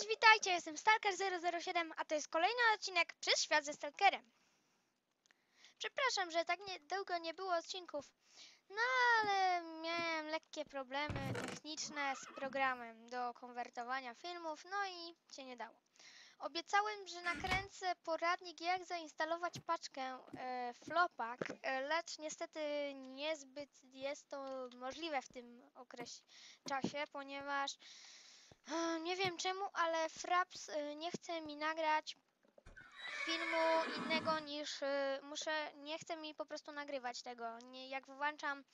Cześć, witajcie, jestem Stalker007, a to jest kolejny odcinek Przez Świat ze Stalkerem. Przepraszam, że tak długo nie było odcinków, no ale miałem lekkie problemy techniczne z programem do konwertowania filmów, no i się nie dało. Obiecałem, że nakręcę poradnik jak zainstalować paczkę e, Flopak, e, lecz niestety niezbyt jest to możliwe w tym okresie czasie, ponieważ nie wiem czemu, ale Fraps e, nie chce mi nagrać filmu innego niż e, muszę, nie chce mi po prostu nagrywać tego. Nie, jak włączam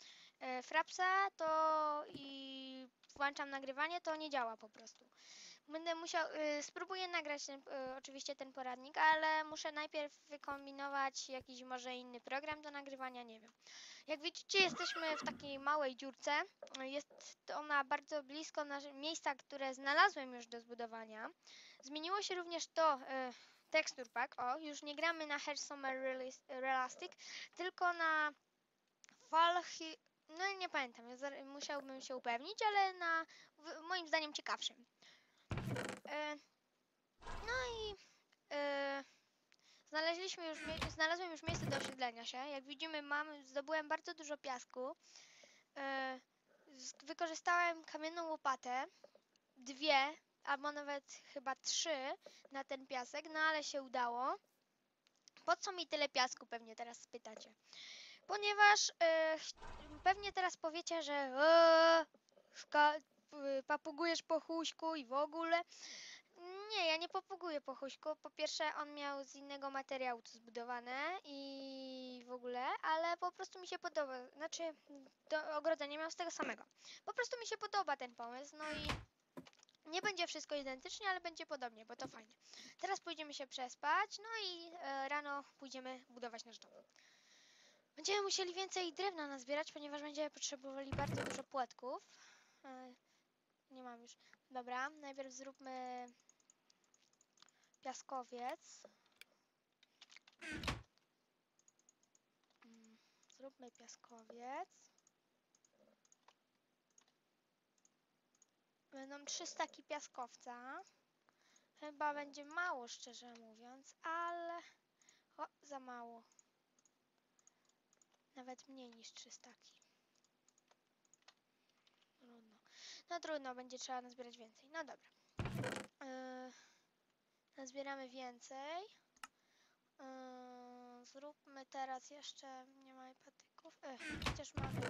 e, Frapsa, to i włączam nagrywanie, to nie działa po prostu. Będę musiał, y, spróbuję nagrać ten, y, oczywiście ten poradnik, ale muszę najpierw wykombinować jakiś może inny program do nagrywania, nie wiem. Jak widzicie, jesteśmy w takiej małej dziurce. Jest ona bardzo blisko miejsca, które znalazłem już do zbudowania. Zmieniło się również to y, Texture Pack. O, już nie gramy na Hair Summer Realis- Realistic, tylko na Falchi... No nie pamiętam, musiałbym się upewnić, ale na moim zdaniem ciekawszym. E, no i e, znaleźliśmy już, znalazłem już miejsce do osiedlenia się. Jak widzimy, mam, zdobyłem bardzo dużo piasku. E, wykorzystałem kamienną łopatę, dwie, albo nawet chyba trzy na ten piasek, no ale się udało. Po co mi tyle piasku, pewnie teraz spytacie. Ponieważ e, pewnie teraz powiecie, że papugujesz po chuśku i w ogóle. Nie, ja nie papuguję po chuśku. Po pierwsze, on miał z innego materiału to zbudowane i w ogóle, ale po prostu mi się podoba. Znaczy, to ogrodzenie miał z tego samego. Po prostu mi się podoba ten pomysł, no i nie będzie wszystko identycznie, ale będzie podobnie, bo to fajnie. Teraz pójdziemy się przespać, no i e, rano pójdziemy budować nasz dom. Będziemy musieli więcej drewna nazbierać, ponieważ będziemy potrzebowali bardzo dużo płatków. E, nie mam już. Dobra, najpierw zróbmy piaskowiec. Mm, Zróbmy piaskowiec. Będą trzy staki piaskowca. Chyba będzie mało, szczerze mówiąc, ale... O, za mało. Nawet mniej niż trzy staki. Trudno. No trudno, będzie trzeba nazbierać więcej. No dobra. Yy, nazbieramy więcej. Yy, zróbmy teraz jeszcze, nie mamy patyków. Ech, chociaż mamy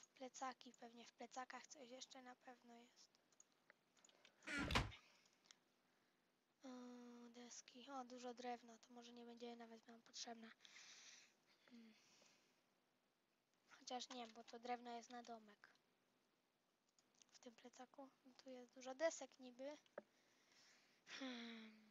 w plecaki, pewnie w plecakach coś jeszcze na pewno jest. Yy, deski. O, dużo drewna, to może nie będzie nawet nam potrzebne. Hmm. Chociaż nie, bo to drewno jest na domek. Plecaku. No Tu jest dużo desek niby. Hmm.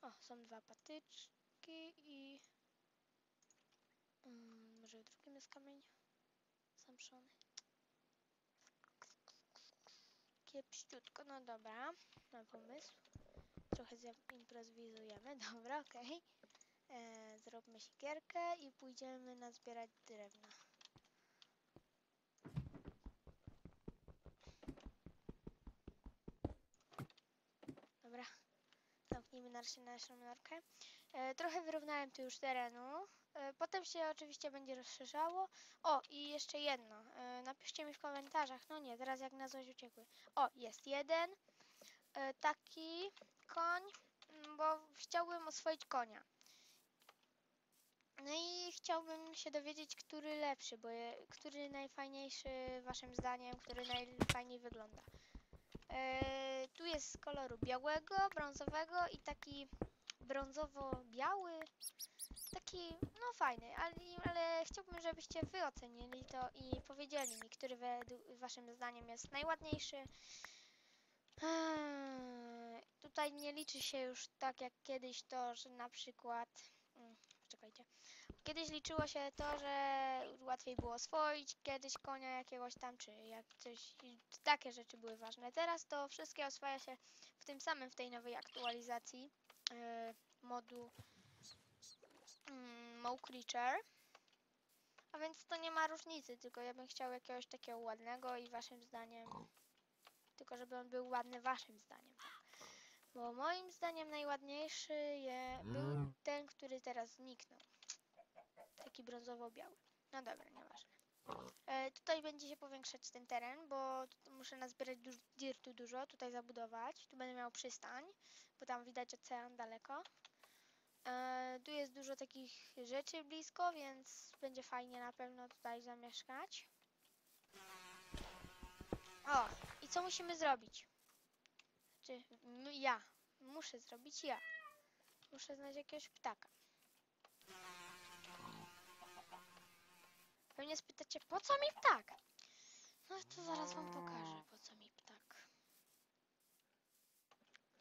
O, są dwa patyczki i... Mm, może w drugim jest kamień zamszony. Kiepściutko, no dobra, mam pomysł. Trochę improwizujemy, dobra, okej. E, zróbmy siekierkę i pójdziemy nazbierać drewna. Dobra, zamknijmy naszą, naszą norkę. E, trochę wyrównałem tu już terenu. E, potem się oczywiście będzie rozszerzało. O, i jeszcze jedno. E, napiszcie mi w komentarzach. No nie, teraz jak na uciekły. O, jest jeden. E, taki koń, mm, bo chciałbym oswoić konia. No i chciałbym się dowiedzieć, który lepszy, bo je, który najfajniejszy waszym zdaniem, który najfajniej wygląda. E, tu jest z koloru białego, brązowego i taki brązowo-biały. Taki, no fajny, ale, ale chciałbym, żebyście wy ocenili to i powiedzieli mi, który według waszym zdaniem jest najładniejszy. Tutaj nie liczy się już tak jak kiedyś to, że na przykład. Mm. Kiedyś liczyło się to, że łatwiej było oswoić kiedyś konia jakiegoś tam, czy jak coś. Takie rzeczy były ważne. Teraz to wszystkie oswaja się w tym samym, w tej nowej aktualizacji e, modu mm, Mow Creature. A więc to nie ma różnicy, tylko ja bym chciał jakiegoś takiego ładnego i waszym zdaniem. Tylko żeby on był ładny waszym zdaniem. Bo moim zdaniem najładniejszy je, był ten, który teraz zniknął. Taki brązowo-biały. No dobra, nieważne. E, tutaj będzie się powiększać ten teren, bo muszę nazbierać du- dirtu dużo, tutaj zabudować. Tu będę miał przystań, bo tam widać ocean daleko. E, tu jest dużo takich rzeczy blisko, więc będzie fajnie na pewno tutaj zamieszkać. O, i co musimy zrobić? Czy m- ja? Muszę zrobić ja. Muszę znaleźć jakiegoś ptaka. Pewnie spytacie, po co mi ptak? No to zaraz wam pokażę, po co mi ptak.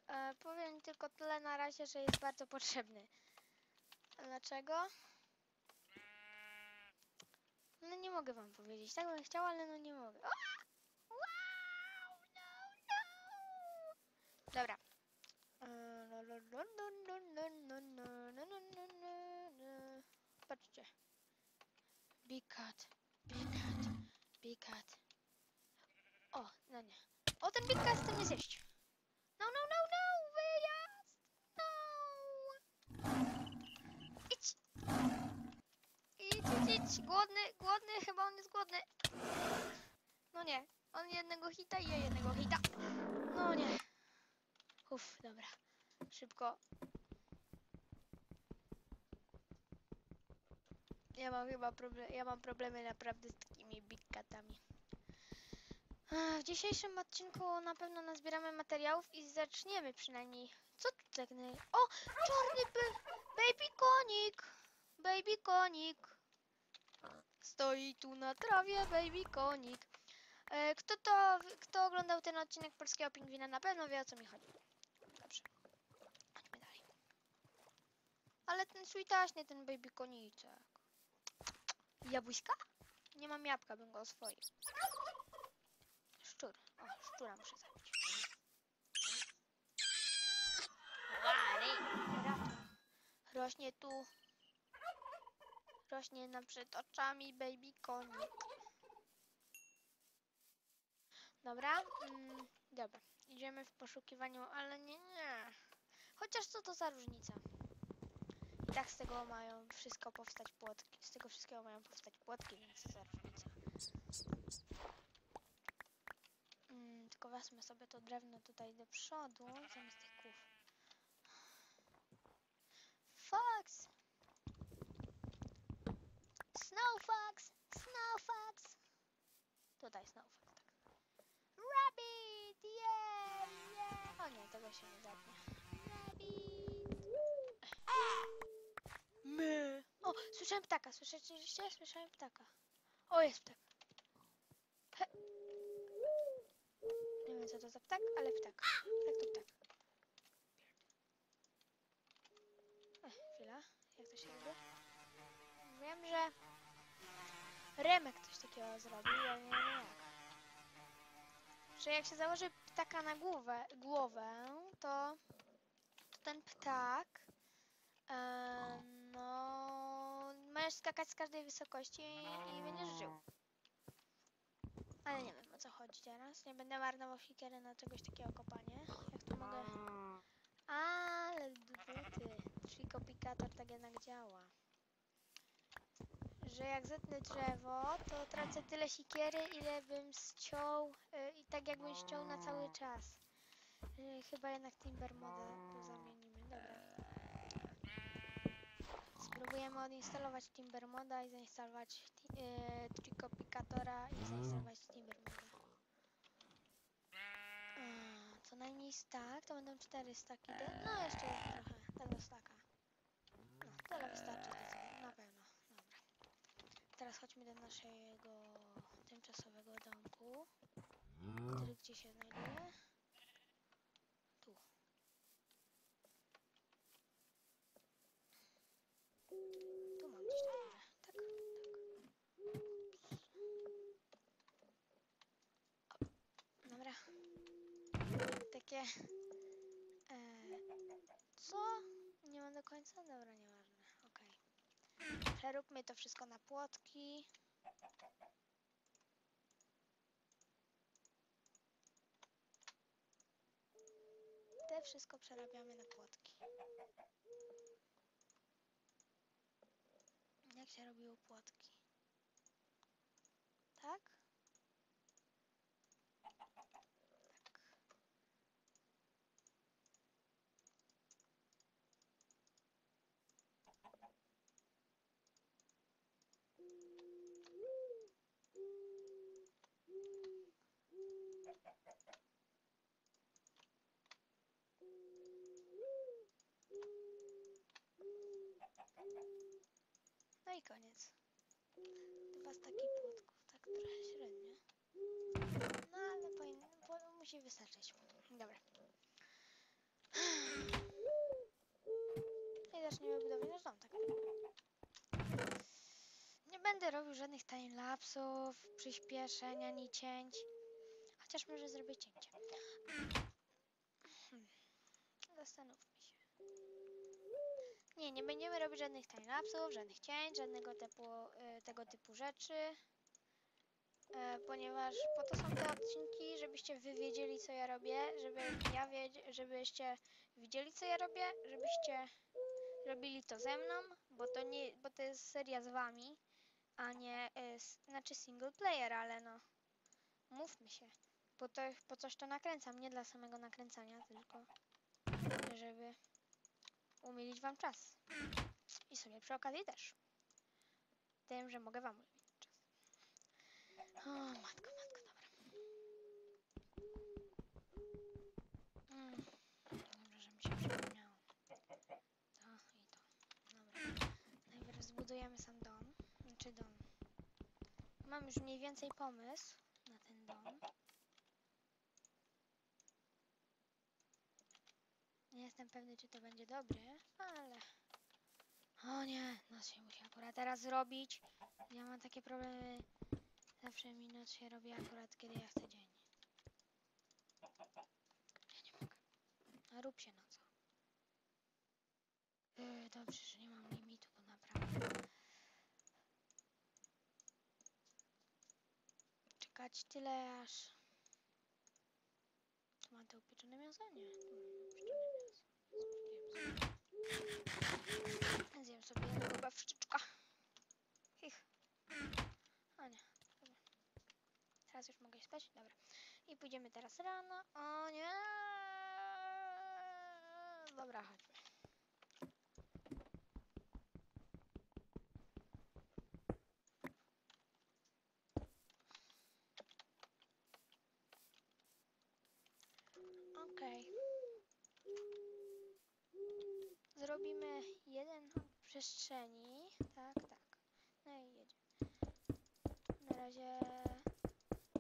E, powiem tylko tyle na razie, że jest bardzo potrzebny. Dlaczego? No nie mogę wam powiedzieć. Tak bym chciała, ale no nie mogę. O! Wow! No, no! Dobra. Patrzcie. Big cat, big cat, big cat. O, no nie. O, ten big cat chce mnie zjeść. No, no, no, no, wyjazd! No! Idź! Idź, idź, idź. Głodny, głodny, chyba on jest głodny. No nie, on jednego hita i ja jednego hita. No nie. Uff, dobra. Szybko. Ja mam chyba problem, ja mam problemy naprawdę z takimi big catami. W dzisiejszym odcinku na pewno nazbieramy materiałów i zaczniemy przynajmniej. Co tu naj... O! Czarny by... baby konik! Baby konik! Stoi tu na trawie baby konik. E, kto to, kto oglądał ten odcinek Polskiego Pingwina na pewno wie o co mi chodzi. Dobrze. Chodźmy dalej. Ale ten switaśnie, ten baby koniczek. Jabłuśka? Nie mam jabłka, bym go oswoił. Szczur. O, szczura muszę zabić. Rośnie tu. Rośnie nam przed oczami baby konik. Dobra, mm, dobra. Idziemy w poszukiwaniu, ale nie, nie. Chociaż co to za różnica? Tak z tego mają wszystko powstać płotki. Z tego wszystkiego mają powstać płotki, więc co różnica. Mm, tylko wezmę sobie to drewno tutaj do przodu, zamiast tych kłów. Fox! Snowfox! Snowfox! Tutaj Snowfox, tak. Rabbit! Yeah! Yeah! O nie, tego się nie zapnie. Rabbit! My! O, słyszałem ptaka, słyszycie? Słyszałem ptaka. O, jest ptak. He. Nie wiem co to za ptak, ale ptak. Tak to ptak. Ech, chwila, jak to się robi? Wiem, że Remek coś takiego zrobił, ale nie wiem jak. Że jak się założy ptaka na głowę, głowę to, to ten ptak no możesz skakać z każdej wysokości i, i będziesz żył. Ale nie wiem o co chodzi teraz. Nie będę marnował sikiery na czegoś takiego kopanie. Jak tu mogę. Ale duty. Trikopikator tak jednak działa. Że jak zetnę drzewo, to tracę tyle sikiery, ile bym ściął. y, I tak jakbym ściął na cały czas. Y, Chyba jednak Timber modę tu Spróbujemy odinstalować Timber moda i zainstalować ti- y, Trikopikatora i zainstalować Timber moda. A, Co najmniej stack, to będą cztery staki. De- no jeszcze trochę tego staka. No, tyle wystarczy tego, na pewno. Dobra. Teraz chodźmy do naszego tymczasowego domku, który gdzie się znajduje? Tu. Tu mam gdzieś na górze. Tak, tak. O, Dobra. Takie... E, co? Nie mam do końca? Dobra, nieważne. Okej. Przeróbmy to wszystko na płotki. Te wszystko przerabiamy na płotki. Jak się robiło płotki? Tak. I koniec. Chyba z takich płotków, tak trochę średnio. No ale powinno, po, musi wystarczyć. Dobra. I zaczniemy budować nasz dom, tak. Nie będę robił żadnych timelapsów, przyspieszeń ani cięć. Chociaż może zrobię cięcie. Hmm. Zastanówmy. Nie, nie będziemy robić żadnych timelapsów, żadnych cięć, żadnego typu, y, tego typu rzeczy. E, ponieważ po to są te odcinki, żebyście wy wiedzieli co ja robię, żeby ja wiedz, żebyście widzieli co ja robię, żebyście robili to ze mną, bo to nie, bo to jest seria z wami, a nie, y, znaczy single player, ale no, mówmy się, po, to, po coś to nakręcam, nie dla samego nakręcania, tylko żeby umilić wam czas. I sobie przy okazji też. Tym, że mogę wam umilić czas. O, matko, matko, dobra. Mm, dobrze, że mi się przypomniało. To i to. Dobra. Najpierw zbudujemy sam dom. Znaczy dom. Mam już mniej więcej pomysł na ten dom. Jestem pewny, czy to będzie dobry, ale... O nie, noc się musi akurat teraz zrobić. Ja mam takie problemy. Zawsze mi noc się robi akurat, kiedy ja chcę dzień. Ja nie mogę. A rób się noc. Yy, dobrze, że nie mam limitu, bo naprawdę... Czekać tyle aż... Tu ma to upieczone mięso? Nie, tu mam upieczone mięso. Zjem sobie. Jednego bawszczyczka. Ich. O nie. Dobra. Teraz już mogę spać? Dobra. I pójdziemy teraz rano. O nie. Dobra, chodźmy. Okej. Zrobimy jeden w przestrzeni. Tak, tak. No i jedzie. Na razie.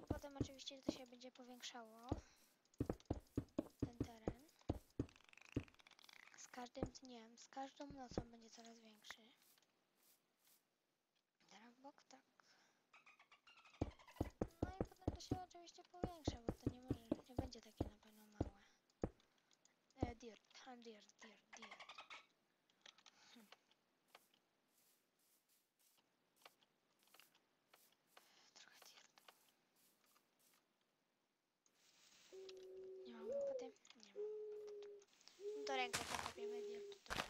Potem oczywiście to się będzie powiększało. Ten teren. Z każdym dniem, z każdą nocą będzie coraz większy. Teraz w bok, tak. No i potem to się oczywiście powiększa, bo to nie może, nie będzie takie na pewno małe. E, dirt, a dirt, dirt, dirt. Hmm. Trochę dirtu. Nie mam łopaty? Nie mam łopaty. No to dirtu trochę.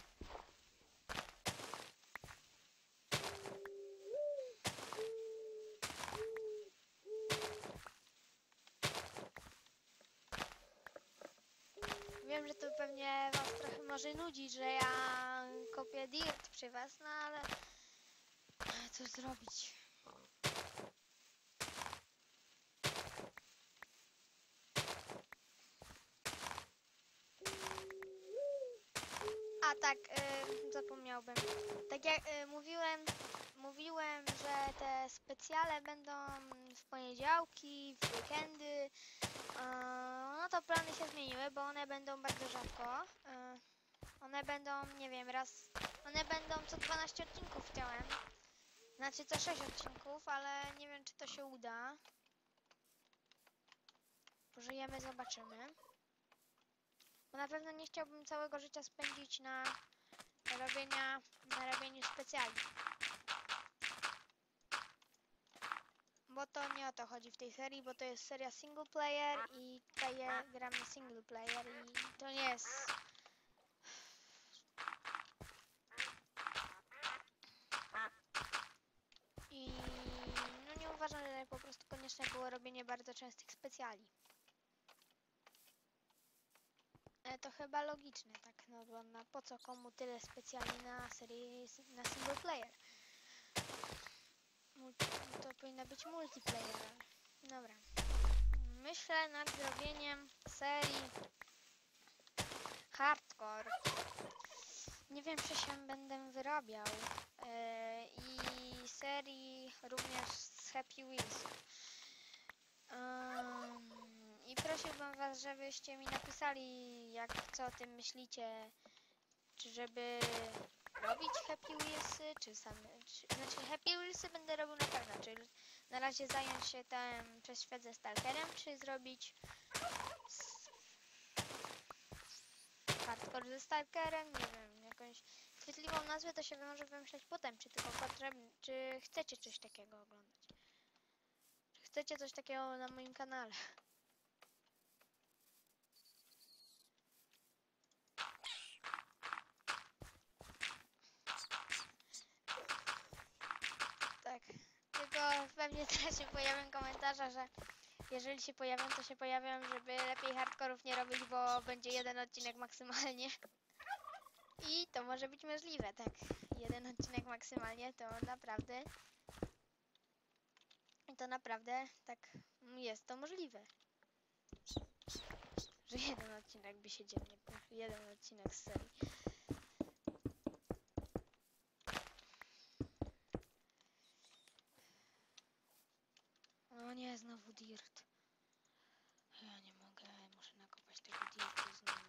Wiem, że to pewnie was trochę może nudzi, że ja kopię dirt przy was, no ale co zrobić? A tak, y, zapomniałbym. Tak jak y, mówiłem, mówiłem, że te specjale będą w poniedziałki, w weekendy. No to plany się zmieniły, bo one będą bardzo rzadko. y, One będą, nie wiem, raz. One będą co 12 odcinków chciałem. Znaczy co 6 odcinków, ale nie wiem czy to się uda. Pożyjemy, zobaczymy. Bo na pewno nie chciałbym całego życia spędzić na robienia na robieniu specjali. Bo to nie o to chodzi w tej serii, bo to jest seria single player i tutaj gramy single player i to nie jest... I no nie uważam, że po prostu konieczne było robienie bardzo częstych specjali. Ale to chyba logiczne, tak? No bo na po co komu tyle specjali na serii na single player? To powinno być multiplayer. ale Dobra. Myślę nad zrobieniem serii hardcore. Nie wiem, czy się będę wyrabiał. Yy, I serii również z Happy Wheels. Ym, I prosiłbym was, żebyście mi napisali, jak co o tym myślicie. Czy żeby robić Happy Wheelsy, czy same. Czy, znaczy Happy Wheelsy będę robił na pewno. Czy na razie zająć się tym przez świat ze Stalkerem, czy zrobić hardcore ze Stalkerem? Nie wiem, jakąś chwytliwą nazwę to się może wymyśleć potem, czy tylko potrzebny, czy chcecie coś takiego oglądać. Czy chcecie coś takiego na moim kanale? Tak. Tylko pewnie teraz się pojawią komentarze, że jeżeli się pojawią, to się pojawią, żeby lepiej hardkorów nie robić, bo będzie jeden odcinek maksymalnie. I to może być możliwe, tak. Jeden odcinek maksymalnie to naprawdę. To naprawdę tak jest to możliwe. Że jeden odcinek by się dziennie. Jeden odcinek z serii. O nie, znowu dirt. Ja nie mogę, muszę nakopać tego dirtu znowu.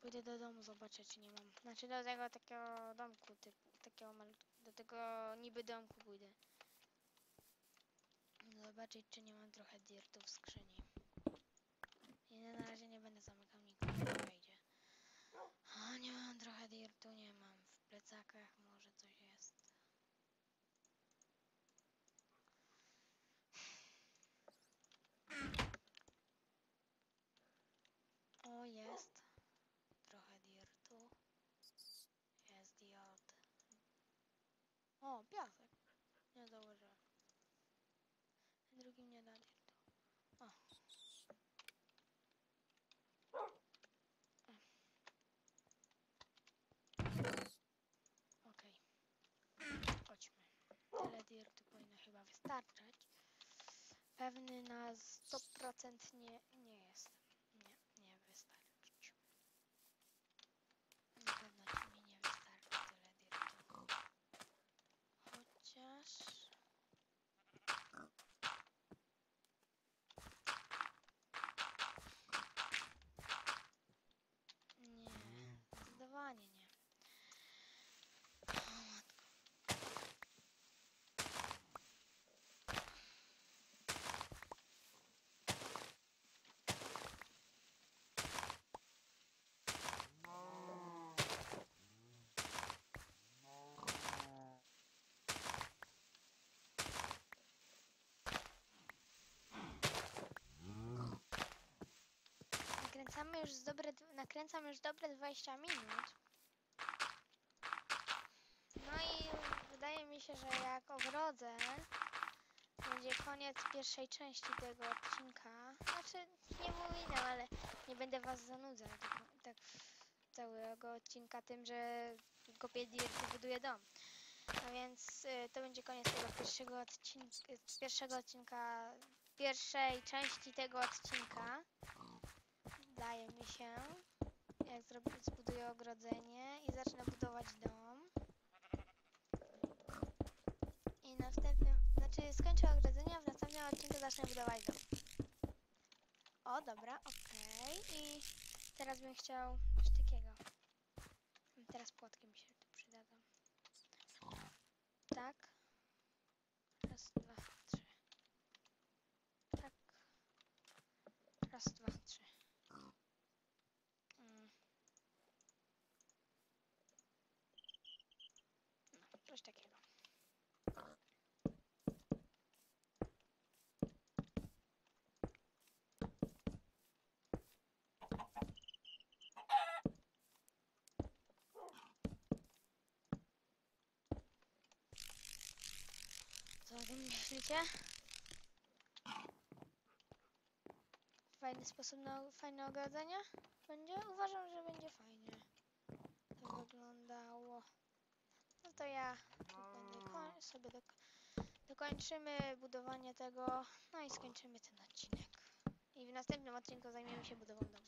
Pójdę do domu, zobaczę czy nie mam. Znaczy do tego takiego domku, typu, takiego do tego niby domku pójdę. Zobaczyć czy nie mam trochę dirtu w skrzyni. I na razie nie będę zamykał nikogo, nie wejdzie. O, nie mam trochę dirtu, nie mam. W plecakach może coś jest. O, jest. Trochę dirtu. Jest diod. O, piasek. Nie zauważyłem. Drugim nie da dirtu. O. Okej. Chodźmy. Tyle dirtu powinno chyba wystarczać. Pewny na 100% nie, nie jest. Nie, nie wystarczyć. Na pewno ci mi nie wystarczy tyle dirtu. Chociaż... Nie, zdecydowanie nie. O matko. Nakręcamy już dobre, nakręcam już dobre 20 minut. No i wydaje mi się, że jak ogrodzę, będzie koniec pierwszej części tego odcinka. Znaczy, nie mówię, ale nie będę was zanudzał tak, tak całego odcinka tym, że kopię dirt i buduję dom. A więc y, to będzie koniec tego pierwszego odcinka, pierwszego odcinka, pierwszej części tego odcinka. Wydaje mi się, jak zrobię, zbuduję ogrodzenie i zacznę budować dom. I następnym, znaczy skończę ogrodzenie, a w następnym odcinku zacznę budować dom. O, dobra, okej. I teraz bym chciał coś takiego. Teraz płotki mi się tu przydadzą. Tak. Raz, dwa, trzy. Tak. Raz, dwa, trzy. Myślicie? Fajny sposób na fajne ogrodzenie? Będzie? Uważam, że będzie fajnie. To wyglądało. No to ja sobie dok dokończymy budowanie tego, no i skończymy ten odcinek. I w następnym odcinku zajmiemy się budową domu.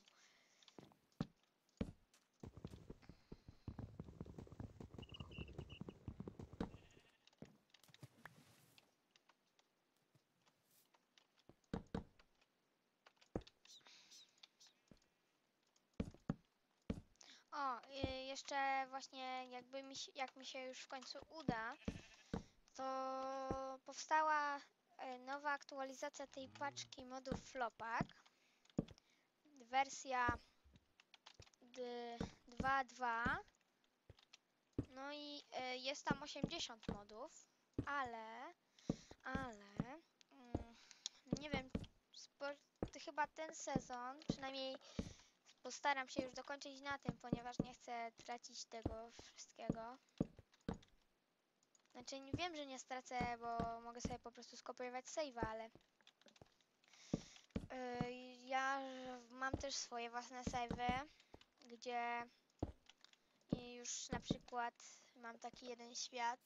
O, y, jeszcze właśnie jakby mi się, jak mi się już w końcu uda, to powstała e, nowa aktualizacja tej paczki modów Flopak. Wersja d- 2.2. No i e, jest tam 80 modów, ale, ale, mm, nie wiem, chyba ten sezon, przynajmniej Postaram się już dokończyć na tym, ponieważ nie chcę tracić tego wszystkiego. Znaczy wiem, że nie stracę, bo mogę sobie po prostu skopiować save'a, ale yy, ja mam też swoje własne save'y, gdzie już na przykład mam taki jeden świat,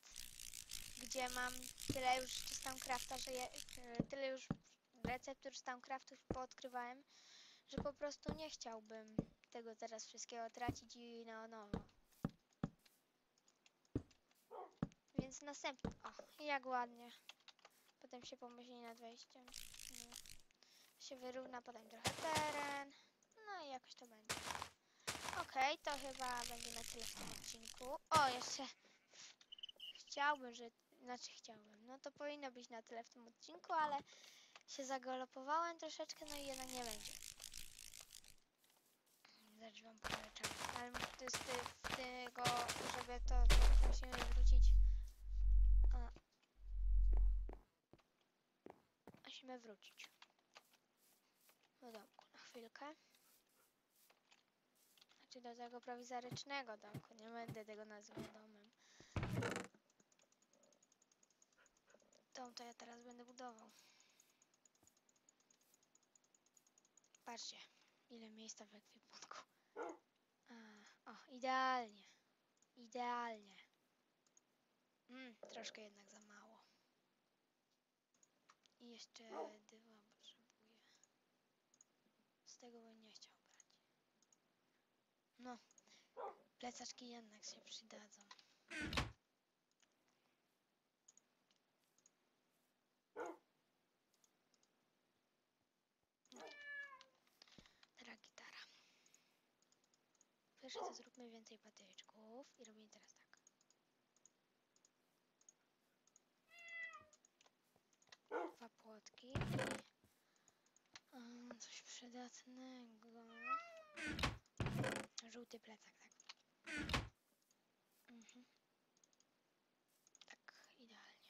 gdzie mam tyle już czy Stonecrafta, że je, yy, tyle już receptur Stonecraftów poodkrywałem, że po prostu nie chciałbym tego teraz wszystkiego tracić i na nowo. Więc następny. O, jak ładnie. Potem się pomyśli nad wejściem. No. Się wyrówna potem trochę teren. No i jakoś to będzie. Okej, to chyba będzie na tyle w tym odcinku. O, jeszcze chciałbym, że... Znaczy chciałbym. No to powinno być na tyle w tym odcinku, ale się zagalopowałem troszeczkę, no i jednak nie będzie. Zaraz wam poleczę. Ale to jest w tego, żeby to musimy wrócić. A. Musimy wrócić. Do domku na chwilkę. Znaczy do tego prowizorycznego domku. Nie będę tego nazywał domem. Dom to ja teraz będę budował. Patrzcie, ile miejsca w ekwipunku. A, o, idealnie. Idealnie. Mm, troszkę jednak za mało. I jeszcze dywa potrzebuję. Z tego bym nie chciał brać. No, plecaczki jednak się przydadzą. No. Teraz gitara. Pierwsze to zróbmy więcej patyczków i robimy teraz tak. Dwa płotki mm, coś przydatnego. Żółty plecak, tak. Mhm. Tak, idealnie.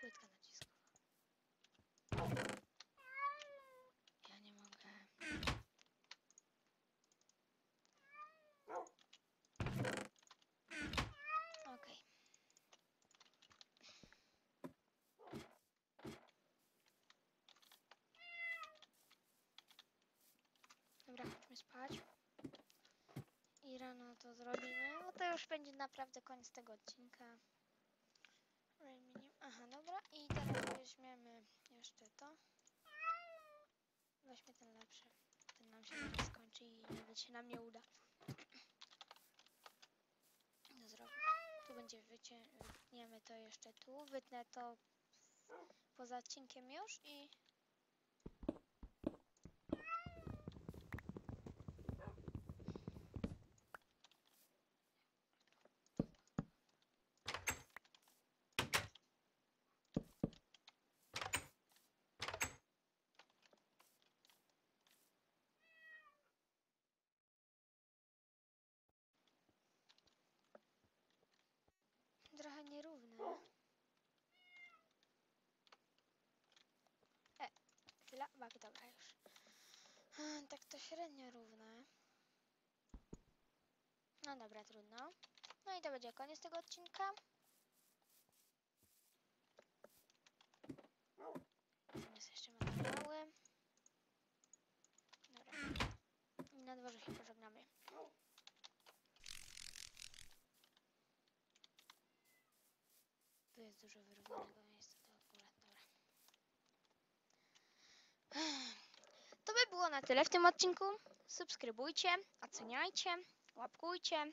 Płytka naciskowa. Ja nie mogę. Okej. Spać. I rano to zrobimy. No to już będzie naprawdę koniec tego odcinka. Aha, dobra. I teraz weźmiemy jeszcze to. Weźmy ten lepszy. Ten nam się zaraz skończy i nawet się nam nie uda. No zrobię. Tu będzie wycię... wytniemy to jeszcze tu. Wytnę to poza odcinkiem już i... Trochę nierówne. E, chwila, bak, dobra już. Hmm, Tak to średnio równe. No dobra, trudno. No i to będzie koniec tego odcinka. Tam jest jeszcze materiały. Dobra. I na dworze się pożegnamy. Tu jest dużo wyrównanego miejsca, to akurat, dobra. To by było na tyle w tym odcinku. Subskrybujcie, oceniajcie, łapkujcie.